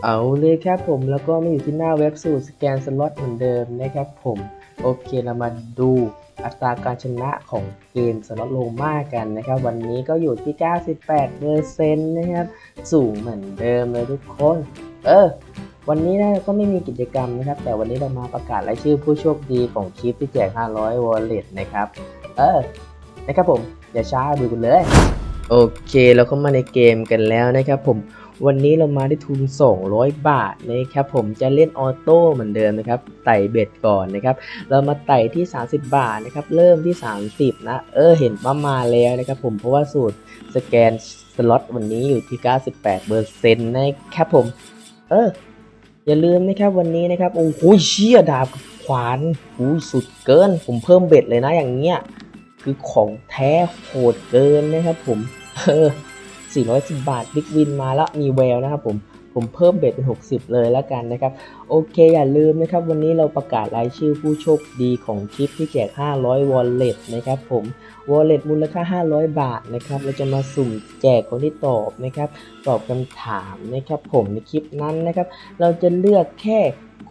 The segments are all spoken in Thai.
เอาเลยครับผมแล้วก็มาอยู่ที่หน้าเว็บสูตรสแกนสล็อตเหมือนเดิมนะครับผมโอเคเรามาดูอัตราการชนะของเกมสล็อตโลมากันนะครับ วันนี้ก็อยู่ที่ 98เปอร์เซ็นต์นะครับ สูงเหมือนเดิมเลยทุกคน เออ วันนี้นะก็ไม่มีกิจกรรมนะครับ แต่วันนี้เรามาประกาศรายชื่อผู้โชคดีของคลิปที่แจก 500 wallet นะครับ เออ นะครับผม อย่าช้าดูกันเลย โอเคเราเข้ามาในเกมกันแล้วนะครับผม วันนี้เรามาได้ทุน 200 บาทนะครับผมจะเล่นออโต้เหมือนเดิมนะครับไต่เบ็ดก่อนนะครับ เรามาไต่ที่ 30 บาทนะครับ เริ่มที่ 30 นะ เออเห็นว่ามาแล้วนะครับผมเพราะว่าสูตรสแกนสล็อตวันนี้อยู่ที่ 98เปอร์เซ็นต์นะครับผม เออ อย่าลืมนะครับวันนี้นะครับโอ้โหเชี่ยดาบขวานอุ้ยสุดเกิน ผมเพิ่มเบ็ดเลยนะอย่างเงี้ยคือของแท้โหดเกินนะครับผม เออ 410 บาทบิ๊กวินมาแล้วมีแววนะครับผมผมเพิ่มเบ็ดเป็น 60 เลยแล้วกันนะครับ โอเคอย่าลืมนะครับ วันนี้เราประกาศรายชื่อผู้โชคดีของคลิปที่แจก 500 wallet นะครับผม wallet มูลค่า 500 บาทนะครับ เราจะมาสุ่มแจกคนที่ตอบนะครับ ตอบคำถามนะครับผมในคลิปนั้นนะครับ เราจะเลือกแค่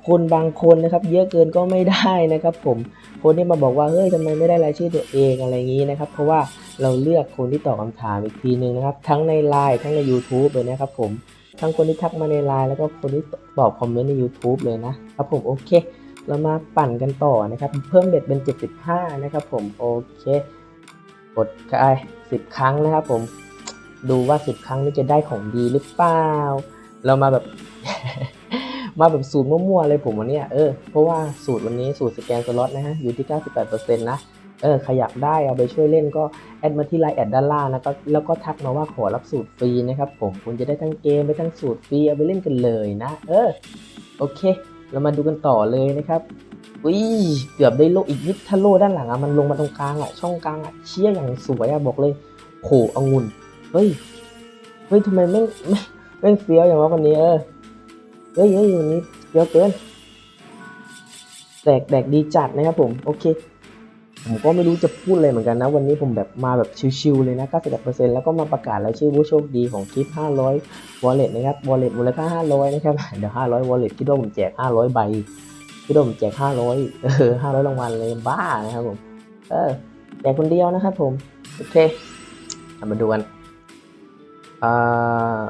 คนบางคนนะครับ เยอะเกินก็ไม่ได้นะครับ ผมคนที่มาบอกว่าเฮ้ยทำไมไม่ได้รายชื่อตัวเองอะไรอย่างนี้นะครับ เพราะว่าเราเลือกคนที่ตอบคำถามอีกทีนึงนะครับ ทั้งใน Line ทั้งใน YouTube เลยนะครับผมทั้งคนที่ทักมาใน Line แล้วก็คนที่ตอบคอมเมนต์ใน YouTube เลยนะครับผมโอเค เรามาปั่นกันต่อนะครับ เพิ่มเบ็ดเป็น 75 นะครับ ผมโอเคกดไป10 ครั้งนะครับ ผมดูว่า 10 ครั้งนี้จะได้ของดีหรือเปล่าเรามาแบบ มาแบบสูตรมั่วๆเลยผมวันนี้เออเพราะว่าสูตรวันนี้สูตรสแกนสล็อตนะฮะอยู่ที่ 98%นะเออใครอยากได้เอาไปช่วยเล่นก็แอดมาที่ไลน์แอดด้านล่างนะก็แล้วก็ทักมาว่าขอรับสูตรฟรีนะครับผมคุณจะได้ทั้งเกมได้ทั้งสูตรฟรีเอาไปเล่นกันเลยนะ เออโอเค เรามาดูกันต่อเลยนะครับอุ้ยเกือบได้โลอีกนิดถ้าโลด้านหลังอะมันลงมาตรงกลางอะช่องกลางอะเชี่ยอย่างสวยอะบอกเลยโของุ่นเฮ้ยเฮ้ยทำไมไม่ไม่ไม่เฟี้ยวอย่างว่าวันนี้เออ เฮ้ยเฮ้ยวันนี้เยอะเกินแตกแดกดีจัดนะครับผม โอเค ผมก็ไม่รู้จะพูดอะไรเหมือนกันนะ วันนี้ผมแบบมาแบบชิวๆเลยนะ98%แล้วก็มาประกาศรายชื่อผู้โชคดีของคลิป 500 wallet นะครับ wallet มูลค่า 500 นะครับ เดี๋ยว 500 wallet คิดว่าผมแจก 500 ใบ คิดว่าผมแจก 500 เออ 500 รางวัลเลยบ้านะครับผม เออแจกคนเดียวนะครับผม โอเค มาดูกันอ่า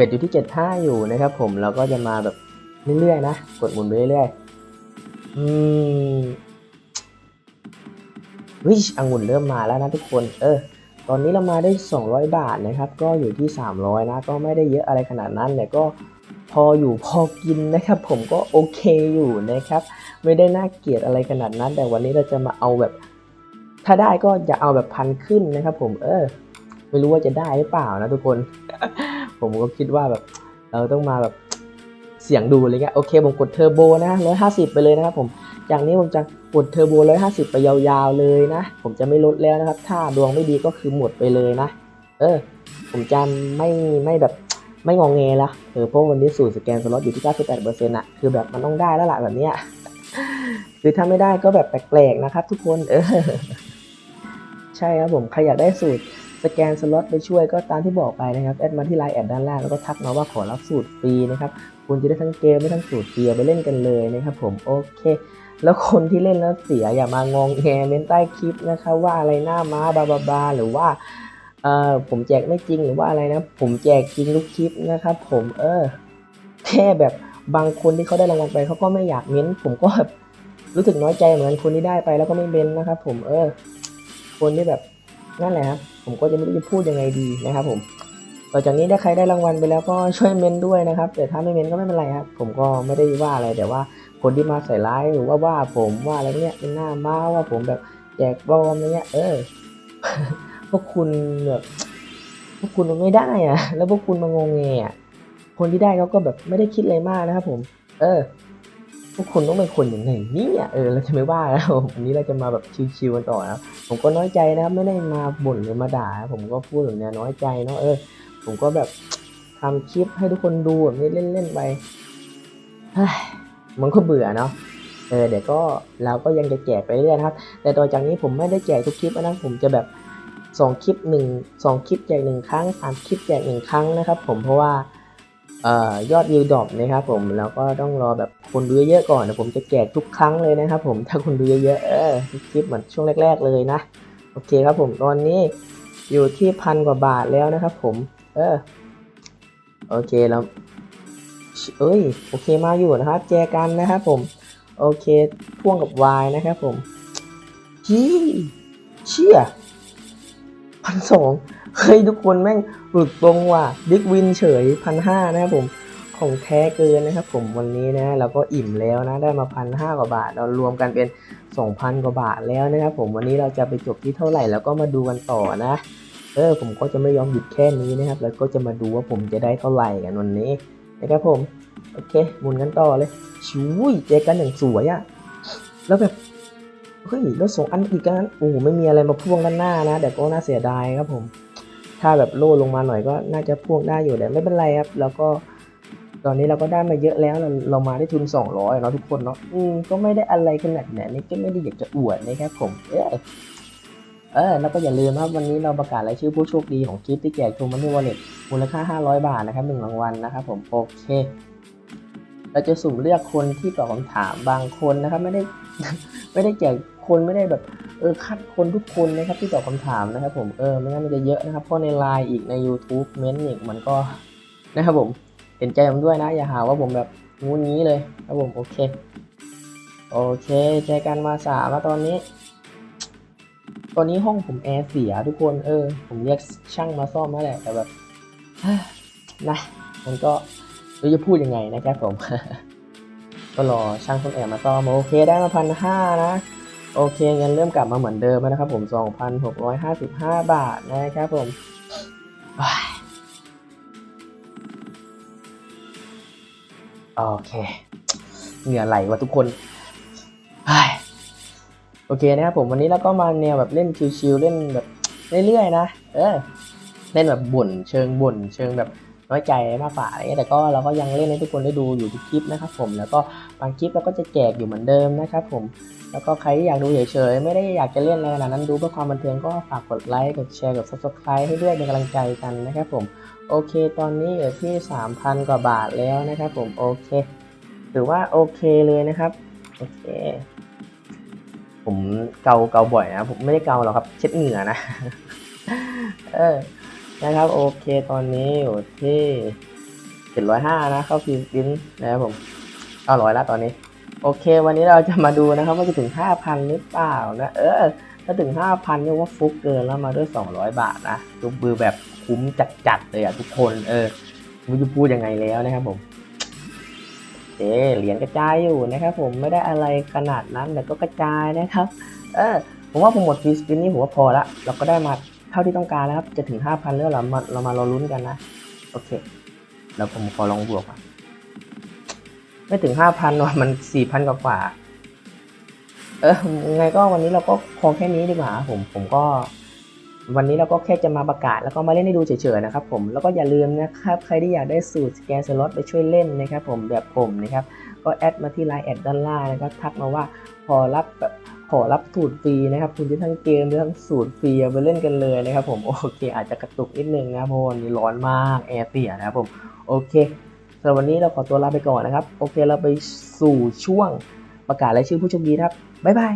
บ็ดอยู่ที่75อยู่นะครับผมแล้วก็จะมาแบบเรื่อยๆนะ กดหมุนไปเรื่อยๆอืมวิชอังุ่นเริ่มมาแล้วนะทุกคน เออ ตอนนี้เรามาได้ 200 บาทนะครับ ก็อยู่ที่ 300 นะ ก็ไม่ได้เยอะอะไรขนาดนั้นแต่ก็พออยู่พอกินนะครับ ผมก็โอเคอยู่นะครับ ไม่ได้น่าเกลียดอะไรขนาดนั้น แต่วันนี้เราจะมาเอาแบบ ถ้าได้ก็จะเอาแบบพันขึ้นนะครับ ผม เออ ไม่รู้ว่าจะได้หรือเปล่านะทุกคน ผมก็คิดว่าแบบเราต้องมาแบบเสียงดูอะไรเงี้ยโอเคผมกดเทอร์โบนะร้อยห้าสิบไปเลยนะครับผมจากนี้ผมจะกดเทอร์โบร้อยห้าสิบไปยาวๆเลยนะ ผมจะไม่ลดแล้วนะครับ ถ้าดวงไม่ดีก็คือหมดไปเลยนะ เออ ผมจะไม่ไม่แบบไม่งองแงละเออเพราะวันนี้สูตรสแกนสล็อตอยู่ที่ 98%อะคือแบบมันต้องได้แล้วล่ะแบบเนี้ยคือถ้าไม่ได้ก็แบบแปลกๆนะครับ ทุกคนเออใช่ครับผมใครอยากได้สูตร สแกนสล็อตไปช่วยก็ตามที่บอกไปนะครับแอดมาที่ไลน์แอดด้านล่างแล้วก็ทักมาว่าขอรับสูตรฟรีนะครับคุณจะได้ทั้งเกมไม่ทั้งสูตรฟรีเอาไปเล่นกันเลยนะครับผมโอเค แล้วคนที่เล่นแล้วเสียอย่ามางองแงเม้นใต้คลิปนะครับว่าอะไรหน้าม้าบาบาบาหรือว่าเออผมแจกไม่จริงหรือว่าอะไรนะ ผมแจกจริงทุกคลิปนะครับผมเออแค่แบบบางคนที่เขาได้รางวัลไปเขาก็ไม่อยากเม้น ผมก็แบบรู้สึกน้อยใจเหมือนคนที่ได้ไปแล้วก็ไม่เม้นนะครับผมเออ คนที่แบบ นั่นแหละครับผมก็จะไม่รู้จะพูดยังไงดีนะครับ ผมต่อจากนี้ถ้าใครได้รางวัลไปแล้วก็ช่วยเมนด้วยนะครับ แต่ถ้าไม่เมนก็ไม่เป็นไรครับ ผมก็ไม่ได้ว่าอะไรแต่ว่าคนที่มาใส่ร้ายหรือว่าว่าผมว่าอะไรเนี้ยเป็นหน้าม้าว่าผมแบบแจกบอมอะไรเงี้ย เออพวกคุณแบบพวกคุณมันไม่ได้อะแล้วพวกคุณมางงเงอะคนที่ได้เขาก็แบบไม่ได้คิดอะไรมากนะครับผม เออ พวกคุณต้องเป็นคนอย่างไรเนี่ยเออเราจะไม่ว่าแล้ววันนี้เราจะมาแบบชิวๆกันต่อนะครับผมก็น้อยใจนะครับไม่ได้มาบ่นหรือมาด่า ผมก็พูดแบบเนี้ยน้อยใจเนาะเออ ผมก็แบบทำคลิปให้ทุกคนดูแบบนี้เล่นๆไปเฮ้ยมันก็เบื่อเนาะเออเดี๋ยวก็เราก็ยังจะแจกไปเรื่อยนะครับ แต่ต่อจากนี้ผมไม่ได้แจกทุกคลิปนะผมจะแบบสองคลิปหนึ่งสองคลิปแจกหนึ่งครั้งสามคลิปแจกหนึ่งครั้งนะครับ ผมเพราะว่า อยอดวิวดรอปนะครับผมแล้วก็ต้องรอแบบคนดูเยอะๆก่อนนะผมจะแจกทุกครั้งเลยนะครับผมถ้าคนดูเยอะๆเออคลิปเหมือนช่วงแรก ๆเลยนะโอเคครับผมตอนนี้อยู่ที่พันกว่าบาทแล้วนะครับผม เออโอเคแล้วเอ้ยโอเคมาอยู่นะครับแจกันนะครับผมโอเคพ่วงกับ Y นะครับผมชี้เชี่ยพันสอง เฮ้ยทุกคนแม่งหลุดตรงว่ะบิ๊กวินเฉยพันห้านะครับผมของแท้เกินนะครับผมวันนี้นะเราก็อิ่มแล้วนะได้มาพันห้ากว่าบาท เรารวมกันเป็น 2,000 กว่าบาทแล้วนะครับผมวันนี้เราจะไปจบที่เท่าไหร่แล้วก็มาดูกันต่อนะ เออผมก็จะไม่ยอมหยุดแค่นี้นะครับ แล้วก็จะมาดูว่าผมจะได้เท่าไหร่กันวันนี้นะครับผมโอเคหมุนกันต่อเลยชุยเจอกันอย่างสวยอะแล้วแบบเฮ้ยแล้วส่งอันอีกกันโอ้ไม่มีอะไรมาพ่วงด้านหน้านะแต่ก็น่าเสียดายครับผม ถ้าแบบโล่ลงมาหน่อยก็น่าจะพ่วงได้อยู่แต่ไม่เป็นไรครับ แล้วก็ตอนนี้เราก็ได้มาเยอะแล้ว เราเรามาได้ทุน 200เนาะทุกคนเนาะอืมก็ไม่ได้อะไรขนาดนั้นนี่ก็ไม่ได้อยากจะอวดนะครับผม เออเออแล้วก็อย่าลืมครับวันนี้เราประกาศรายชื่อผู้โชคดีของคลิปที่แจกทูมันนี่วอลเล็ตมูลค่า 500 บาทนะครับหนึ่งรางวัลนะครับผมโอเค เราจะสุ่มเลือกคนที่ตอบคำถามบางคนนะครับ ไม่ได้ไม่ได้แจกคนไม่ได้แบบ เออคัดคนทุกคนนะครับที่ตอบคำถามนะครับ ผมเออไม่งั้นมันจะเยอะนะครับเพราะในไลน์อีกใน YouTube เม้นต์อีกมันก็นะครับผมเห็นใจผมด้วยนะ อย่าหาว่าผมแบบงูงี้เลยครับผมโอเค โอเคเจอกันมาสามแล้วตอนนี้ ตอนนี้ห้องผมแอร์เสียทุกคนเออ ผมเรียกช่างมาซ่อมแล้วแหละแต่แบบนะมันก็ไม่จะพูดยังไงนะครับผมก็รอช่างซ่อมแอร์มาซ่อมโอเคได้มาพันห้านะ โอเคงั้นเริ่มกลับมาเหมือนเดิมนะครับผม 2,655 บาทนะครับผมโอเคเหงื่อไหลว่ะทุกคนโอเคนะครับผมวันนี้เราก็มาแนวแบบเล่นชิวๆเล่นแบบเรื่อยๆนะ เออ เล่นแบบบ่นเชิงบ่นเชิงแบบ น้อยใจมากกว่าอะไรเงี้ยแต่ก็เราก็ยังเล่นให้ทุกคนได้ดูอยู่ทุกคลิปนะครับผมแล้วก็บางคลิปเราก็จะแจกอยู่เหมือนเดิมนะครับผมแล้วก็ใครที่อยากดูเฉยๆไม่ได้อยากจะเล่นอะไรขนาดนั้นดูเพื่อความบันเทิงก็ฝากกดไลค์กดแชร์กด subscribe ให้ด้วยเป็นกำลังใจกันนะครับผมโอเค ตอนนี้อยู่ที่ 3,000 กว่าบาทแล้วนะครับผมโอเคถือว่าโอเคเลยนะครับโอเคผมเกาเกาบ่อยนะผมไม่ได้เกาหรอกครับ เช็ดเหงื่อนะ เออ นะครับ โอเคตอนนี้อยู่ที่705นะเข้าฟิลินนะครับผม900แล้วตอนนี้ โอเค วันนี้เราจะมาดูนะครับ ว่าจะถึง5,000หรือเปล่านะ เออ ถ้าถึง5,000เนี่ยว่าฟุกเกินแล้วมาด้วย200บาทนะยกมือแบบคุ้มจัดๆเลยอะทุกคนเออไม่รู้จะพูดยังไงแล้วนะครับผมเอเหรียญกระจายอยู่นะครับผมไม่ได้อะไรขนาดนั้นแต่ก็กระจายนะครับ เออผมว่าผมหมดฟรีสปินนี่ผมว่าพอละเราก็ได้มา เท่าที่ต้องการแล้วครับจะถึง 5,000แล้วเรามาเรามารอลุ้นกันนะ โอเค แล้วผมขอลองบวกก่อนไม่ถึง 5,000ว่ะมัน 4,000 กว่ากว่า เออไงก็วันนี้เราก็พอแค่นี้ดีกว่าผมผมก็ วันนี้เราก็แค่จะมาประกาศ แล้วก็มาเล่นให้ดูเฉยๆนะครับผมแล้วก็อย่าลืมนะครับ ใครที่อยากได้สูตรสแกนสล็อตไปช่วยเล่นนะครับผมแบบผมนะครับ ก็แอดมาที่ไลน์แอดด้านล่างแล้วก็ทักมาว่าพอรับแบบ ขอรับสูตรฟรีนะครับคุณจะทั้งเกมทั้งสูตรฟรีเอาไปเล่นกันเลยนะครับผมโอเค อาจจะกระตุกนิดนึงนะเพราะวันนี้ร้อนมากแอร์เสียนะครับผมโอเคสำหรับวันนี้เราขอตัวลาไปก่อนนะครับ โอเคเราไปสู่ช่วงประกาศรายชื่อผู้โชคดีครับบ๊ายบาย